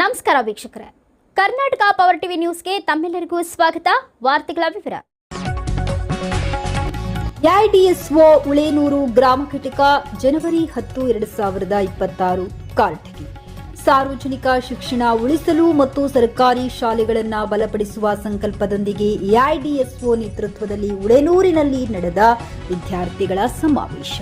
ನಮಸ್ಕಾರ ವೀಕ್ಷಕರೇ. Karnataka power TV ನ್ಯೂಸ್ಗೆ ತಮ್ಮೆಲ್ಲರಿಗೂ ಸ್ವಾಗತ. ವಾರ್ತೆಗಳ ವಿವರ. ಎಐಡಿಎಸ್ಒ ಉಳೇನೂರು ಗ್ರಾಮ ಘಟಕ ಜನವರಿ ಹತ್ತು, ಎರಡು ಸಾವಿರದ ಇಪ್ಪತ್ತಾರು. ಕಾಲ್ಟಗಿ ಸಾರ್ವಜನಿಕ ಶಿಕ್ಷಣ ಉಳಿಸಲು ಮತ್ತು ಸರ್ಕಾರಿ ಶಾಲೆಗಳನ್ನು ಬಲಪಡಿಸುವ ಸಂಕಲ್ಪದೊಂದಿಗೆ ಎಐಡಿಎಸ್ಒ ನೇತೃತ್ವದಲ್ಲಿ ಉಳೇನೂರಿನಲ್ಲಿ ನಡೆದ ವಿದ್ಯಾರ್ಥಿಗಳ ಸಮಾವೇಶ.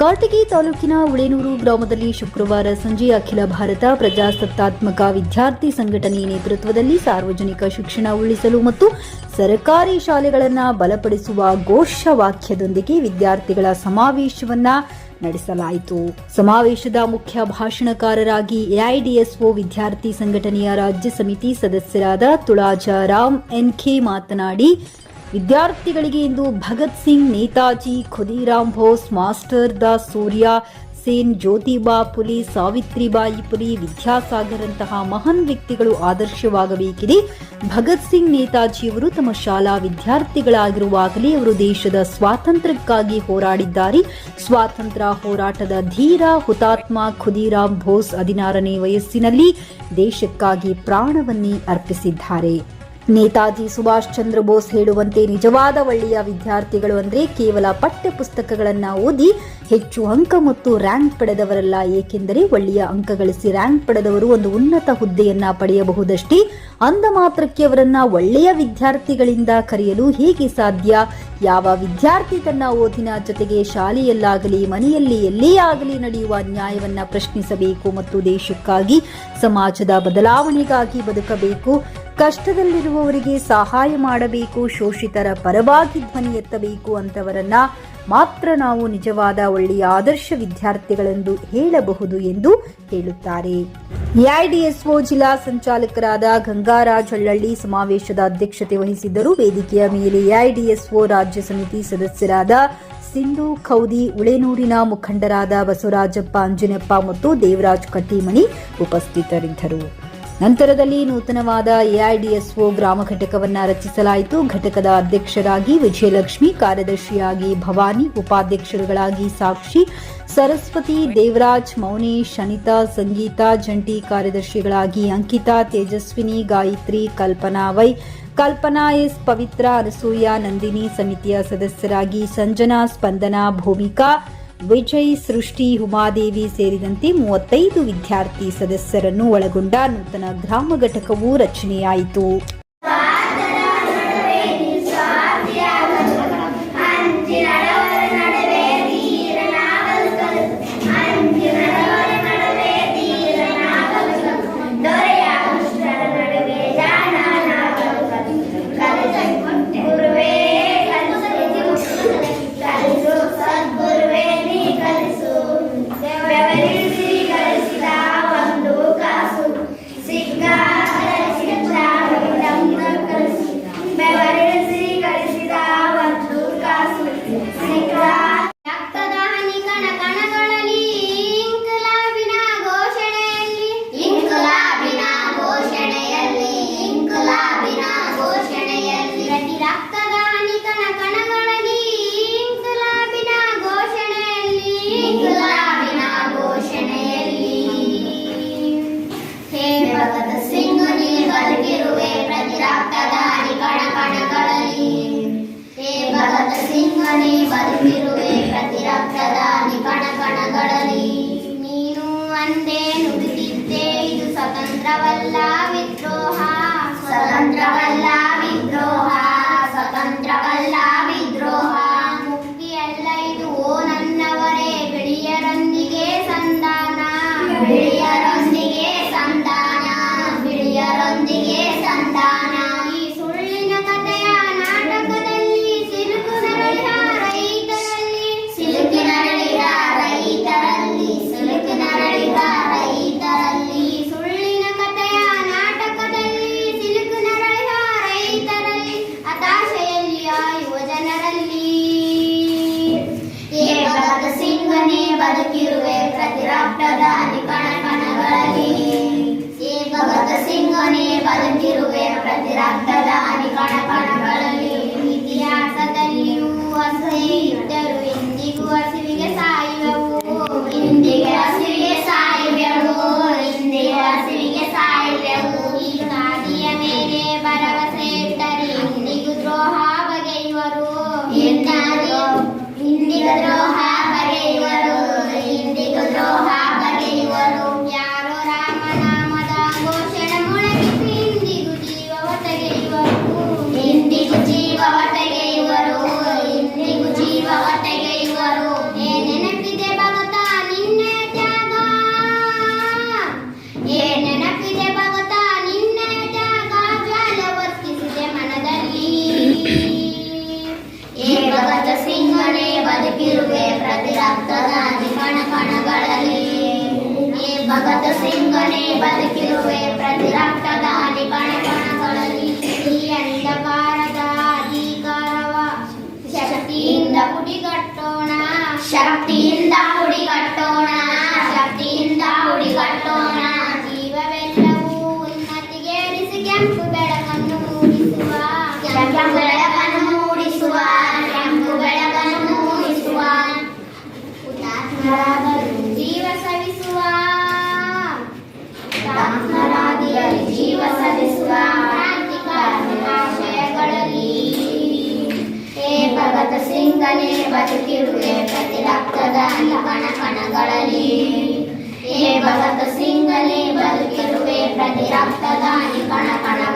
ಕಾಟಗಿ ತಾಲೂಕಿನ ಉಳೇನೂರು ಗ್ರಾಮದಲ್ಲಿ ಶುಕ್ರವಾರ ಸಂಜೆ ಅಖಿಲ ಭಾರತ ಪ್ರಜಾಸತ್ತಾತ್ಮಕ ವಿದ್ಯಾರ್ಥಿ ಸಂಘಟನೆ ನೇತೃತ್ವದಲ್ಲಿ ಸಾರ್ವಜನಿಕ ಶಿಕ್ಷಣ ಉಳಿಸಲು ಮತ್ತು ಸರ್ಕಾರಿ ಶಾಲೆಗಳನ್ನು ಬಲಪಡಿಸುವ ಘೋಷವಾಕ್ಯದೊಂದಿಗೆ ವಿದ್ಯಾರ್ಥಿಗಳ ಸಮಾವೇಶವನ್ನು ನಡೆಸಲಾಯಿತು. ಸಮಾವೇಶದ ಮುಖ್ಯ ಭಾಷಣಕಾರರಾಗಿ ಎಐಡಿಎಸ್ಒ ವಿದ್ಯಾರ್ಥಿ ಸಂಘಟನೆಯ ರಾಜ್ಯ ಸಮಿತಿ ಸದಸ್ಯರಾದ ತುಳಾಜಾರಾಮ್ ಎನ್ಕೆ ಮಾತನಾಡಿ ವಿದ್ಯಾರ್ಥಿಗಳಿಗೆ ಇಂದು ಭಗತ್ ಸಿಂಗ್, ನೇತಾಜಿ, ಖುದೀರಾಮ್ ಬೋಸ್, ಮಾಸ್ಟರ್ ದಾಸ್ ಸೂರ್ಯ, ಸೇನ್ ಜ್ಯೋತಿಬಾ ಪುಲಿ, ಸಾವಿತ್ರಿಬಾಯಿ ಪುಲಿ, ವಿದ್ಯಾಸಾಗರಂತಹ ಮಹಾನ್ ವ್ಯಕ್ತಿಗಳು ಆದರ್ಶವಾಗಬೇಕಿದೆ. ಭಗತ್ ಸಿಂಗ್, ನೇತಾಜಿಯವರು ತಮ್ಮ ಶಾಲಾ ವಿದ್ಯಾರ್ಥಿಗಳಾಗಿರುವಾಗಲೇ ಅವರು ದೇಶದ ಸ್ವಾತಂತ್ರ್ಯಕ್ಕಾಗಿ ಹೋರಾಡಿದ್ದಾರೆ. ಸ್ವಾತಂತ್ರ್ಯ ಹೋರಾಟದ ಧೀರ, ಹುತಾತ್ಮ ಖುದೀರಾಮ್ ಬೋಸ್ ಹದಿನಾರನೇ ವಯಸ್ಸಿನಲ್ಲಿ ದೇಶಕ್ಕಾಗಿ ಪ್ರಾಣವನ್ನೇ ಅರ್ಪಿಸಿದ್ದಾರೆ. ನೇತಾಜಿ ಸುಭಾಷ್ ಚಂದ್ರ ಬೋಸ್ ಹೇಳುವಂತೆ ನಿಜವಾದ ಒಳ್ಳೆಯ ವಿದ್ಯಾರ್ಥಿಗಳು ಅಂದರೆ ಕೇವಲ ಪಠ್ಯ ಪುಸ್ತಕಗಳನ್ನು ಓದಿ ಹೆಚ್ಚು ಅಂಕ ಮತ್ತು ರ್ಯಾಂಕ್ ಪಡೆದವರಲ್ಲ. ಏಕೆಂದರೆ ಒಳ್ಳೆಯ ಅಂಕ ಗಳಿಸಿ ರ್ಯಾಂಕ್ ಪಡೆದವರು ಒಂದು ಉನ್ನತ ಹುದ್ದೆಯನ್ನ ಪಡೆಯಬಹುದಷ್ಟೇ. ಅಂದ ಮಾತ್ರಕ್ಕೆ ಅವರನ್ನ ಒಳ್ಳೆಯ ವಿದ್ಯಾರ್ಥಿಗಳಿಂದ ಕರೆಯಲು ಹೇಗೆ ಸಾಧ್ಯ? ಯಾವ ವಿದ್ಯಾರ್ಥಿ ತನ್ನ ಓದಿನ ಜೊತೆಗೆ ಶಾಲೆಯಲ್ಲಾಗಲಿ, ಮನೆಯಲ್ಲಿ ಎಲ್ಲೇ ಆಗಲಿ ನಡೆಯುವ ನ್ಯಾಯವನ್ನ ಪ್ರಶ್ನಿಸಬೇಕು ಮತ್ತು ದೇಶಕ್ಕಾಗಿ, ಸಮಾಜದ ಬದಲಾವಣೆಗಾಗಿ ಬದುಕಬೇಕು. ಕಷ್ಟದಲ್ಲಿರುವವರಿಗೆ ಸಹಾಯ ಮಾಡಬೇಕು, ಶೋಷಿತರ ಪರವಾಗಿ ಧ್ವನಿ ಎತ್ತಬೇಕು ಅಂತವರನ್ನ ಮಾತ್ರ ನಾವು ನಿಜವಾದ ಒಳ್ಳೆಯ ಆದರ್ಶ ವಿದ್ಯಾರ್ಥಿಗಳೆಂದು ಹೇಳಬಹುದು ಎಂದು ಹೇಳುತ್ತಾರೆ. ಎಐಡಿಎಸ್ಒ ಜಿಲ್ಲಾ ಸಂಚಾಲಕರಾದ ಗಂಗಾರಾಜ್ ಹಳ್ಳಳ್ಳಿ ಸಮಾವೇಶದ ಅಧ್ಯಕ್ಷತೆ ವಹಿಸಿದ್ದರು. ವೇದಿಕೆಯ ಮೇಲೆ ಎಐಡಿಎಸ್ಒ ರಾಜ್ಯ ಸಮಿತಿ ಸದಸ್ಯರಾದ ಸಿಂಧು ಖೌದಿ ಉಳೆನೂರಿನ ಮುಖಂಡರಾದ ಬಸವರಾಜಪ್ಪ, ಅಂಜನಪ್ಪ ಮತ್ತು ದೇವರಾಜ್ ಕಟ್ಟಿಮಣಿ ಉಪಸ್ಥಿತರಿದ್ದರು. ನಂತರದಲ್ಲಿ ನೂತನವಾದ ಎಐಡಿಎಸ್ಒ ಗ್ರಾಮ ಘಟಕವನ್ನು ರಚಿಸಲಾಯಿತು. ಘಟಕದ ಅಧ್ಯಕ್ಷರಾಗಿ ವಿಜಯಲಕ್ಷ್ಮಿ, ಕಾರ್ಯದರ್ಶಿಯಾಗಿ ಭವಾನಿ, ಉಪಾಧ್ಯಕ್ಷರುಗಳಾಗಿ ಸಾಕ್ಷಿ, ಸರಸ್ವತಿ, ದೇವರಾಜ್ ಮೌನೇಶ್ ಅನಿತಾ ಸಂಗೀತಾ, ಜಂಟಿ ಕಾರ್ಯದರ್ಶಿಗಳಾಗಿ ಅಂಕಿತಾ, ತೇಜಸ್ವಿನಿ, ಗಾಯತ್ರಿ, ಕಲ್ಪನಾ ವೈ, ಕಲ್ಪನಾ ಎಸ್, ಪವಿತ್ರ ಅನಸೂಯ, ನಂದಿನಿ ಸಮಿತಿಯ ಸದಸ್ಯರಾಗಿ ಸಂಜನಾ, ಸ್ಪಂದನಾ, ಭೂಮಿಕಾ ವಿಜಯ್ ಸೃಷ್ಟಿ ಉಮಾದೇವಿ ಸೇರಿದಂತೆ ಮೂವತ್ತೈದು ವಿದ್ಯಾರ್ಥಿ ಸದಸ್ಯರನ್ನು ಒಳಗೊಂಡ ನೂತನ ಗ್ರಾಮ ಘಟಕವು ರಚನೆಯಾಯಿತು. மறவல்லா నిర్ణయం ఇంద్రద్రోహ ರಕ್ತದ ನಿಪಣ ಕಣಗಳಲ್ಲಿ. ಭಗತ ಸಿಂಗನೇ ಬದುಕಿರುವೆ ಪ್ರತಿರಕ್ಷ ನಿನ್ನಿಂದನೇ ಬದುಕಿರುವೆ. ಪ್ರತಿ ರಕ್ತದ ಕಣ ಕಣಗಳಲ್ಲಿ. ಹೇ ಭಗತ ಸಿಂಗನೇ ಬದುಕಿರುವೆ. ಪ್ರತಿ ರಕ್ತದ ಕಣ ಕಣ